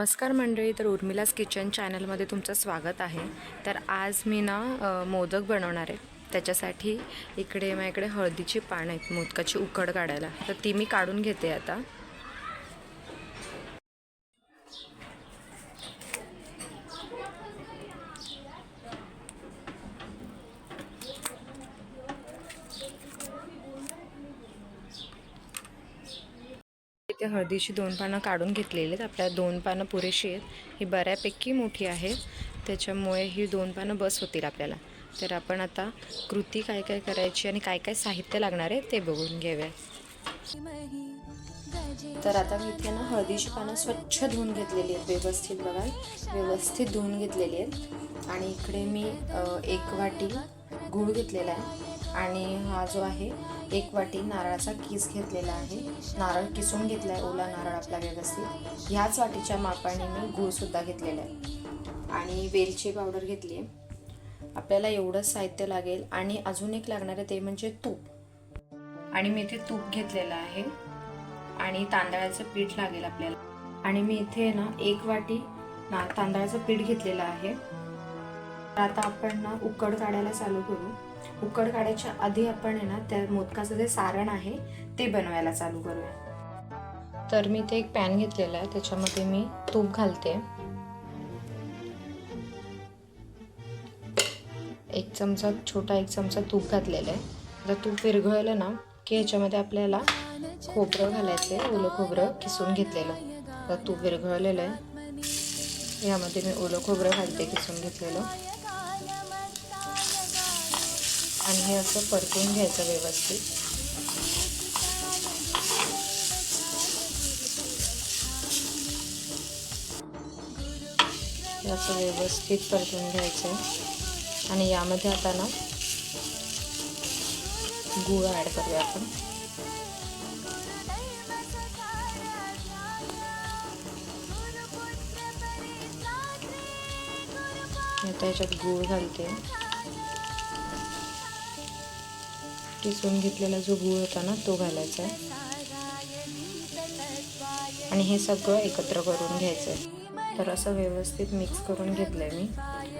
नमस्कार मंडळी तर उर्मिलास किचन चॅनलमध्ये तुमचं स्वागत आहे. तर आज मी ना मोदक बनवणार आहे. त्याच्यासाठी इकडे माझ्याकडे हळदीची पानं आहेत मोदकाची उकड काढायला. तर ती मी काढून घेते आता. इथे हळदीची दोन पानं काढून घेतलेली आहेत. आपल्या दोन पानं पुरेशी आहेत. ही बऱ्यापैकी मोठी आहे. त्याच्यामुळे ही दोन पानं बस होतील आपल्याला. तर आपण आता कृती काय काय करायची आणि काय काय साहित्य लागणार आहे ते बघून घेऊया. तर आता मी इथे ना हळदीची पानं स्वच्छ धुवून घेतलेली आहेत. व्यवस्थित बघा. व्यवस्थित धुवून घेतलेली आहेत. आणि इकडे मी एक वाटी गूळ घेतलेला आहे. आणि हा जो आहे एक वाटी नारळाचा किस घेतलेला आहे. नारळ किसून घेतला आहे ओला नारळ आपला व्यवस्थित. ह्याच वाटीच्या मापाने मी गूळसुद्धा घेतलेला आहे. आणि वेलची पावडर घेतली आहे. आपल्याला एवढंच साहित्य लागेल. आणि अजून एक लागणार आहे ते म्हणजे तूप. आणि मी इथे तूप घेतलेलं आहे. आणि तांदळाचं पीठ लागेल आपल्याला. आणि मी इथे ना एक वाटी ना तांदळाचं पीठ घेतलेलं आहे. आता आपण ना उकड काढायला चालू करू. उकड काढायच्या आधी आपण आहे ना त्या मोदकाचं जे सारण आहे ते बनवायला चालू करूया. तर मी ते एक पॅन घेतलेला आहे त्याच्यामध्ये मी तूप घालते. एक चमचा छोटा एक चमचा तूप घातलेला आहे. आता तूप विरघळलं ना की ह्याच्यामध्ये आपल्याला खोबरं घालायचं आहे ओलं खोबरं किसून घेतलेलं. आता तूप विरघळलेलं आहे. यामध्ये मी ओलं खोबरं घालते किसून घेतलेलं. आणि हे असं परतून घ्यायचं व्यवस्थित. हे असं व्यवस्थित परतून घ्यायचं. आहे आणि यामध्ये आता ना गूळ ॲड करूया आपण. आता याच्यात गूळ घालते. किसून घेतलेला जो गूळ होता ना तो घालायचा आहे. आणि हे सगळं एकत्र करून घ्यायचं आहे तर असं व्यवस्थित मिक्स करून घेतलं आहे मी.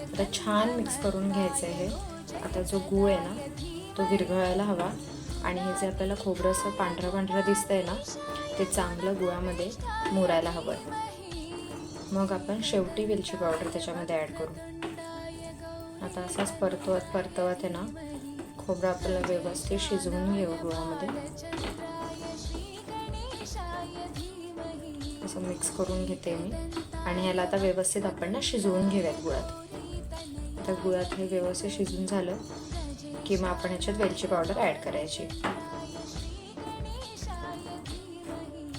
आता छान मिक्स करून घ्यायचं आहे हे. आता जो गूळ आहे ना तो विरघळायला हवा. आणि हे जे आपल्याला खोबरं असं पांढरं पांढरं आहे ना ते चांगलं गुळामध्ये मुरायला हवं आहे मग आपण शेवटी वेलची पावडर त्याच्यामध्ये ॲड करू. आता असाच परतवत परतवत आहे ना खोबरं आपल्याला व्यवस्थित शिजवून घेऊ गुळामध्ये असं मिक्स करून घेते मी. आणि ह्याला आता व्यवस्थित आपण ना शिजवून घेऊयात गुळात. तर गुळात हे व्यवस्थित शिजून झालं की मग आपण ह्याच्यात वेलची पावडर ॲड करायची.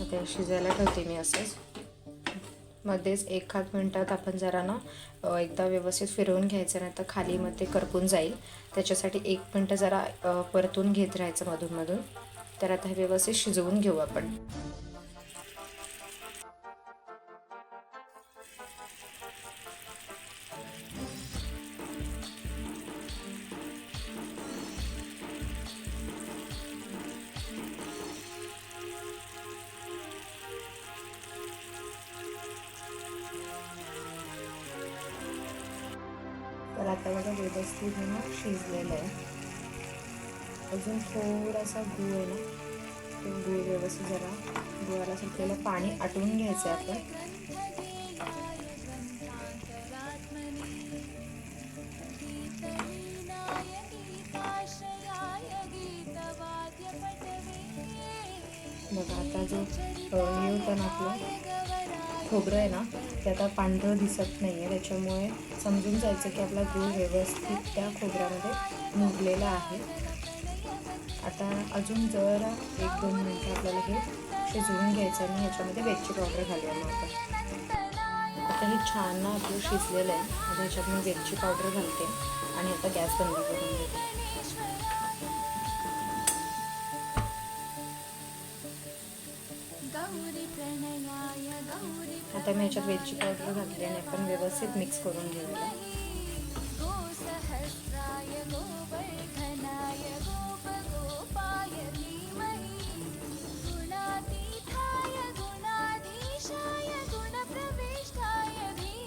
आता शिजायला ठेवते मी असंच. मध्येच एखाद मिनटात आपण जरा ना एकदा व्यवस्थित फिरवून घ्यायचं नाही तर खाली मग ते करपून जाईल. त्याच्यासाठी एक मिनटं जरा परतून घेत राहायचं मधून मधून तर आता हे व्यवस्थित शिजवून घेऊ आपण. आता बघा व्यवस्थित हे ना शिजलेलं आहे. अजून थोडासा गूळ आहे ना तो गूळ व्यवस्थित जरा गुळाला सुटलेलं पाणी आटवून घ्यायचं आहे आपण. बघा आता जो अ, ना आपलं खोबरं आहे ना ते आता पांढरं दिसत नाही आहे त्याच्यामुळे समजून जायचं की आपला गूळ व्यवस्थित त्या खोबऱ्यामध्ये मुरलेला आहे. आता अजून जरा एक दोन मिनटं आपल्याला हे शिजवून घ्यायचं आणि ह्याच्यामध्ये वेजची पावडर घालूया मग आपण. आता हे छान आपलं शिजलेलं आहे. आता ह्याच्यात मी वेजची पावडर घालते आणि आता गॅस बंद करून घेते आता मी ह्याच्यात वेलची पावडर घातली आणि आपण व्यवस्थित मिक्स करून घेऊया.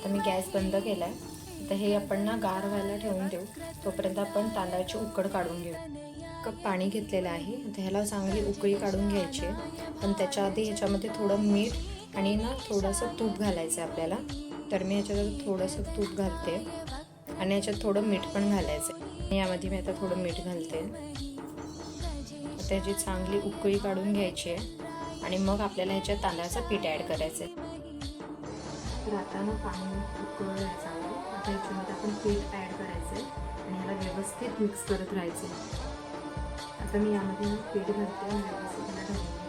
मी गॅस बंद केला आहे तर हे आपण ना गार व्हायला ठेवून देऊ. तोपर्यंत आपण तांदळाची उकड काढून घेऊ. कप पाणी घेतलेलं आहे. तर ह्याला चांगली उकळी काढून घ्यायची आहे. पण त्याच्या आधी ह्याच्यामध्ये थोडं मीठ आणि ना थोडंसं तूप घालायचं आहे आपल्याला. तर मी ह्याच्यात थोडंसं तूप घालते आणि ह्याच्यात थोडं मीठ पण घालायचं आहे आणि यामध्ये मी आता थोडं मीठ घालते. त्याची चांगली उकळी काढून घ्यायची आहे आणि मग आपल्याला ह्याच्यात तांदळाचं पीठ ॲड करायचं आहे तर आता ना पाणी उकळून आहे. चांगलं आता ह्याच्यामध्ये आपण पीठ ॲड करायचं आहे आणि ह्याला व्यवस्थित मिक्स करत राहायचं आहे आता मी यामध्ये पीठ घालते आणि व्यवस्थित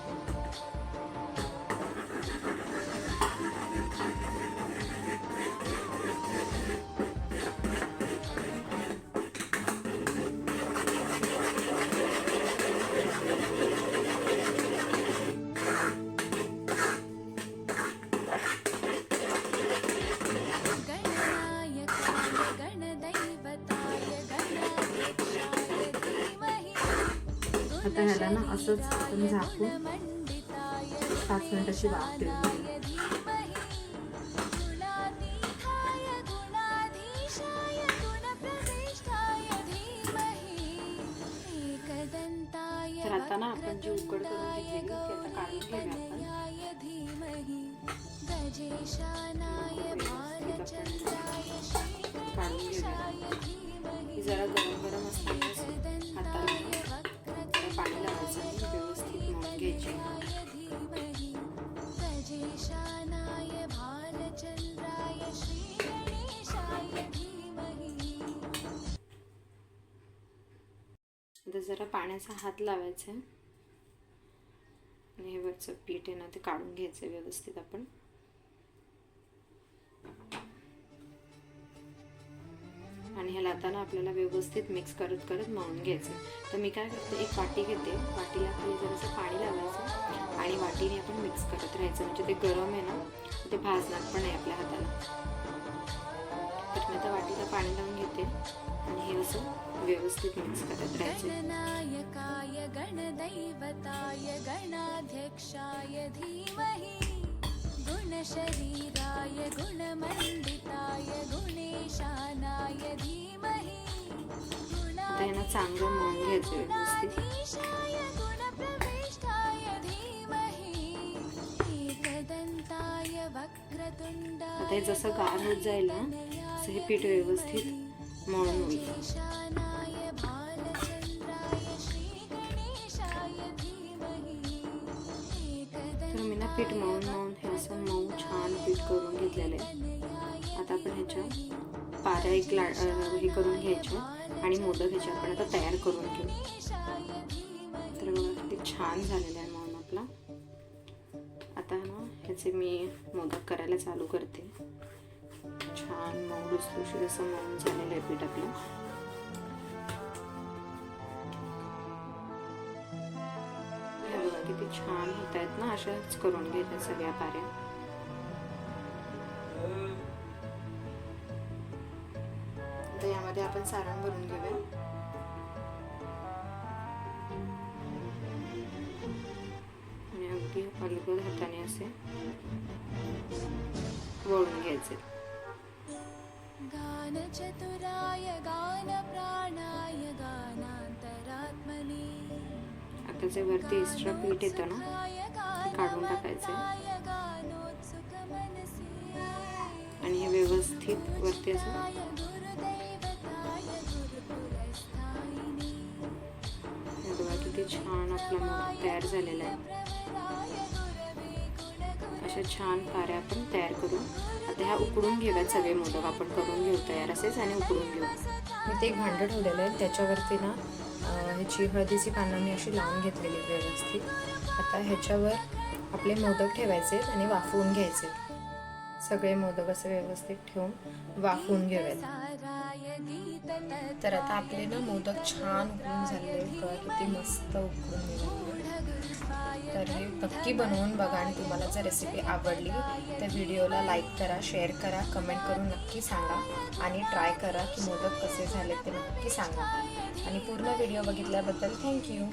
ना असंच आपण झाकून पाच मिनिटाची वाफ एकदन्ताय तर आता ना आपण जी उकड करून घेतलेली ती आता काढून घेऊया आपण. वक्रतुण्डाय धीमहि गजेशानाय भालचन्द्राय काढून घेऊया. जरा गरम गरम हाताला जरा पाणी लावायचं आणि व्यवस्थित मळून घ्यायची धीमहि आता जरा पाण्याचा हात लावायचा आहे. आणि हे वरचं पीठ आहे ना ते काढून घ्यायचं व्यवस्थित आपण. आणि ह्याला आता आपल्याला व्यवस्थित मिक्स करत करत मळून घ्यायचं. तर मी काय करते एक वाटी घेते. वाटीला खाली जरासं पाणी लावायचं आणि वाटीने आपण मिक्स करत राहायचं. म्हणजे ते गरम आहे ना ते भाजणार पण आहे आपल्या हाताला. तर मी आता वाटीला पाणी लावून घेते आणि हे असं व्यवस्थित मिक्स करत राहायचं. गणनायकाय गणदैवताय गणाध्यक्षाय धीमही गुणशरीराय गुणमण्डिताय गुणेशानाय धीमहि आता यांना चांगलं मळून घ्यायचं व्यवस्थित. आता हे जसं गार होत जाईल ना तसं हे पीठ व्यवस्थित मळून होईल. पीठ मळून मळून हे असं मऊ छान पीठ करून घेतलेलं आहे. आता आपण ह्याच्या पाऱ्या एक ला हे करून घ्यायच्या आणि मोदक ह्याचे आपण आता तयार करून घेऊ. तर बघा किती छान झालेलं आहे मळून आपला. आता ना ह्याचे मी मोदक करायला चालू करते. छान मऊ लुसलुशीत असं मळून झालेलं आहे पीठ आपलं. किती छान होत आहेत ना अशाच करून घ्यायच्या सगळ्या पाऱ्या आता यामध्ये आपण सारण भरून घेऊया. आणि अगदी अलगद हाताने असे वळून घ्यायचे. गानचतुराय गानप्राणाय गानान्तरात्मने आता जे वरती एक्स्ट्रा पीठ येतं ना ते काढून टाकायचं आणि हे व्यवस्थित वरती असं बघा किती छान आपला मोदक तयार झालेला आहे. अशा छान पाऱ्या आपण तयार करू आता ह्या उकडून घेऊयात सगळे मोदक आपण करून घेऊ तयार असेच आणि उकडून घेऊ. मी ते एक भांडं ठेवलेलं आहे. त्याच्यावरती ना ह्याची हळदीची पानं मी अशी लावून घेतलेली आहेत व्यवस्थित. आता ह्याच्यावर आपले मोदक ठेवायचे आणि वाफवून घ्यायचे. सगळे मोदक असे व्यवस्थित ठेवून वाफवून घेऊयात. तर आता आपले ना मोदक छान उकळून झाले किती मस्त उकळून निघाले तर हे नक्की बनवून बघा आणि तुम्हाला जर रेसिपी आवडली तर व्हिडिओला लाईक करा शेअर करा कमेंट करून नक्की सांगा आणि ट्राय करा की मोदक कसे झाले ते नक्की सांगा. आणि पूर्ण व्हिडिओ बघितल्याबद्दल थँक्यू